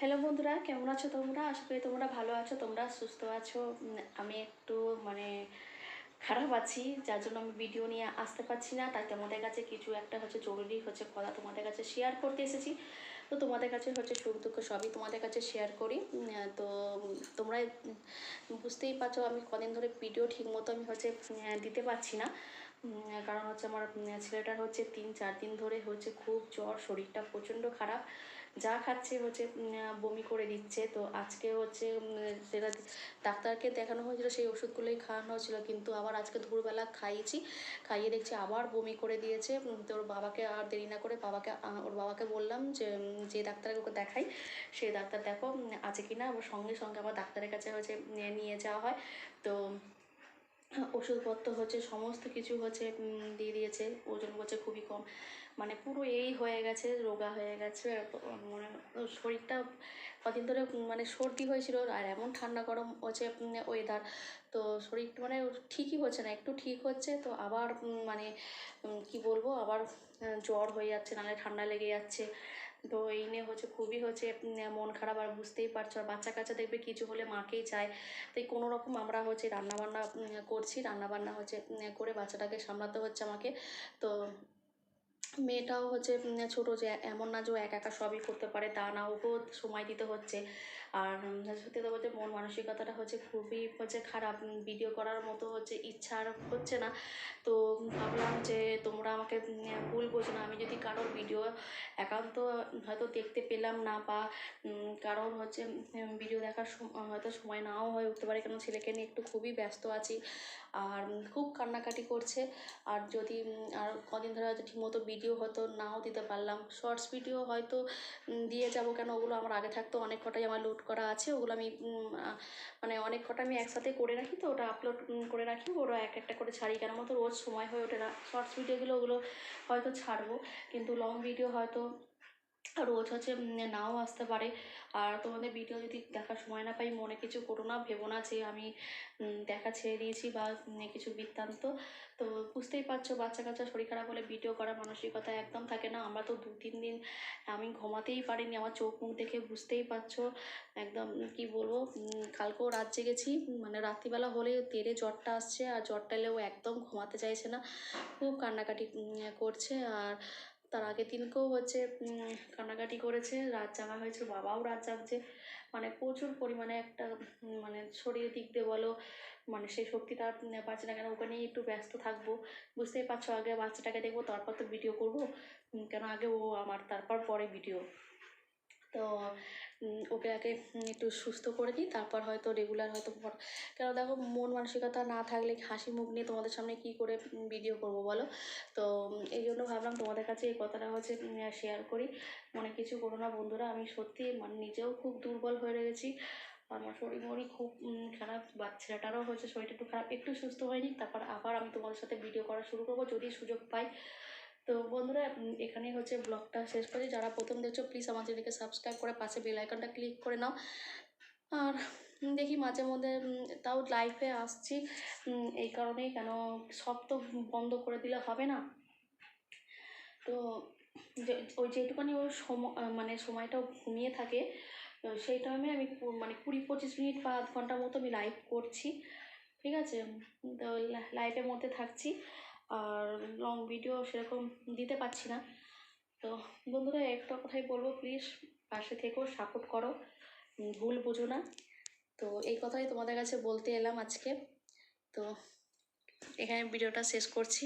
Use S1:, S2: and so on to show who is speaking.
S1: Hello বন্ধুরা, কেমন আছো তোমরা? আশা করি তোমরা ভালো আছো, তোমরা সুস্থ আছো। আমি একটু মানে খারাপ আছি, যার জন্য আমি ভিডিও নিয়ে আসতে পারছি না। তাই তোমাদের কাছে কিছু একটা হচ্ছে জরুরি হচ্ছে কথা তোমাদের কাছে শেয়ার করতে এসেছি। তো তোমাদের কাছে হচ্ছে সুখ দুঃখ সবই তোমাদের কাছে শেয়ার করি। তো তোমরা বুঝতেই পারছ, আমি কদিন ধরে ভিডিও ঠিক মতো আমি হচ্ছে দিতে পারছি না। কারণ হচ্ছে আমার ছেলেটার হচ্ছে তিন, চার দিন ধরে হচ্ছে খুব জ্বর, শরীরটা প্রচণ্ড খারাপ। যা খাচ্ছে হচ্ছে বমি করে দিচ্ছে তো আজকে হচ্ছে যেটা ডাক্তারকে দেখানো হয়েছিল, সেই ওষুধগুলোই খাওয়ানো হয়েছিল। কিন্তু আবার আজকে দুপুরবেলা খাইয়েছি। খাইয়ে দেখছি আবার বমি করে দিয়েছে। তো ওর বাবাকে আর দেরি না করে বাবাকে ওর বাবাকে বললাম যে যে ডাক্তারকে ওকে দেখাই। সেই ডাক্তার দেখো আছে কি না সঙ্গে সঙ্গে আবার ডাক্তারের কাছে হচ্ছে, নিয়ে যাওয়া হয়। তো ওষুধপত্র হচ্ছে, সমস্ত কিছু হচ্ছে দিয়ে দিয়েছে, ওজন হচ্ছে খুবই কম। মানে পুরো এই হয়ে গেছে, রোগা হয়ে গেছে মানে শরীরটা কদিন ধরে মানে সর্দি হয়েছিল, আর এমন ঠান্ডা গরম হচ্ছে ওয়েদার তো শরীর মানে ঠিকই হচ্ছে না, একটু ঠিক হচ্ছে, তো আবার মানে কি বলব, আবার জ্বর হয়ে যাচ্ছে, নাহলে ঠান্ডা লেগে যাচ্ছে। তো এই নিয়ে হচ্ছে খুবই হচ্ছে মন খারাপ আর বুঝতেই পারছ। আর বাচ্চা কাচ্চা দেখবে কিছু হলে মাকেই চায়। তাই কোনো রকম আমরা হচ্ছে রান্নাবান্না করছি। রান্নাবান্না হচ্ছে করে বাচ্চাটাকে সামলাতে হচ্ছে আমাকে। তো মেয়েটাও হচ্ছে ছোট যে, এমন না যে একা একা সবই করতে পারে, তা না। ওকেও সময় দিতে হচ্ছে। আর সত্যি কথা বলতে মন মানসিকতাটা হচ্ছে খুবই হচ্ছে খারাপ। ভিডিও করার মতো হচ্ছে ইচ্ছা আর হচ্ছে না। তো ভাবলাম যে তোমরা আমাকে ভুল বোঝো না। আমি যদি কারোর ভিডিও একান্ত হয়তো দেখতে পেলাম না বা কারোর হচ্ছে ভিডিও দেখার হয়তো সময় নাও হয়ে উঠতে পারে। কেন ছেলেকে নিয়ে একটু খুবই ব্যস্ত আছি আর খুব কান্নাকাটি করছে। আর যদি আর কদিন ধরে হয়তো ঠিকমতো ভিডিও হয়তো নাও দিতে পারলাম। শর্টস ভিডিও হয়তো দিয়ে যাব কেন ওগুলো আমার আগে থাকতো। অনেক কটাই আমার লোড করা আছে, ওগুলো আমি মানে অনেক কটা আমি একসাথে করে রাখি তো, ওটা আপলোড করে রাখি। ওরা এক একটা করে ছাড়ি কেন? মতো রোজ সময় হয়ে ওঠে না। শর্টস ভিডিওগুলো ওগুলো হয়তো ছাড়বো, কিন্তু লং ভিডিও হয়তো রোজ হচ্ছে নাও আসতে পারে। আর তোমাদের ভিডিও যদি দেখার সময় না পাই, মনে কিছু করো না, ভেবো না যে আমি দেখা ছেড়ে দিয়েছি বা কিছু বৃত্তান্ত। তো বুঝতেই পারছ বাচ্চা কাচ্চা শরীর খারাপ হলে ভিডিও করার মানসিকতা একদম থাকে না। আমরা তো দু তিন দিন আমি ঘুমাতেই পারিনি, আমার চোখ মুখ দেখে বুঝতেই পারছ। একদম কি বলব কালকেও রাত জেগেছি মানে রাত্রিবেলা হলে তেরে জ্বরটা আসছে, আর জ্বরটা এলেও একদম ঘুমাতে চাইছে না। খুব কান্নাকাটি করছে। আর তার আগের দিনকেও হচ্ছে কান্নাকাটি করেছে, রাত জাগা হয়েছে, বাবাও রাত জাগছে। মানে প্রচুর পরিমাণে একটা মানে শরীরের দিক দিয়ে বলো মানে সেই শক্তিটা পাচ্ছে না কেন ওখানেই একটু ব্যস্ত থাকব। বুঝতেই পারছ, আগে বাচ্চাটাকে দেখব, তারপর তো ভিডিও করব। কেন আগে ও আমার, তারপর পরে ভিডিও তো ওকে আগে একটু সুস্থ করে দিই, তারপর হয়তো রেগুলার হয়তো কেন দেখো মন মানসিকতা না থাকলে হাসি মুখ নিয়ে তোমাদের সামনে কি করে ভিডিও করব বলো? তো, এই জন্য ভাবলাম তোমাদের কাছে এই কথাটা হচ্ছে শেয়ার করি। মনে কিছু করো না বন্ধুরা, আমি সত্যি মানে নিজেও খুব দুর্বল হয়ে রয়েছি। আমার শরীর মরি খুব খারাপ বাচ্চাটারও হচ্ছে শরীরটা একটু খারাপ, একটু সুস্থ হয়নি, তারপর আবার আমি তোমাদের সাথে ভিডিও করা শুরু করব, যদি সুযোগ পাই। তো বন্ধুরা এখানেই হচ্ছে ব্লগটা শেষ করি যারা প্রথম দেখছ প্লিজ আমার চ্যানেলকে সাবস্ক্রাইব করে পাশে বেল আইকনটা ক্লিক করে নাও। আর দেখি মাঝে মধ্যে তাও লাইভে আসছি। এই কারণেই কেন সব তো বন্ধ করে দিলে হবে না। তো ওই যেটুখানি ওর সময় মানে সময়টা ঘুমিয়ে থাকে, তো সেই টাইমে আমি মানে কুড়ি পঁচিশ মিনিট বা আধ ঘণ্টার মতো আমি লাইভ করছি। ঠিক আছে? তো লাইভের মধ্যে থাকছি। আর লং ভিডিও সেরকম দিতে পারছি না। তো বন্ধুরা, একটা কথাই বলব প্লিজ পাশে থেকেও সাপোর্ট করো ভুল বুঝো না। তো এই কথাই তোমাদের কাছে বলতে এলাম আজকে। তো এখানে ভিডিওটা শেষ করছি।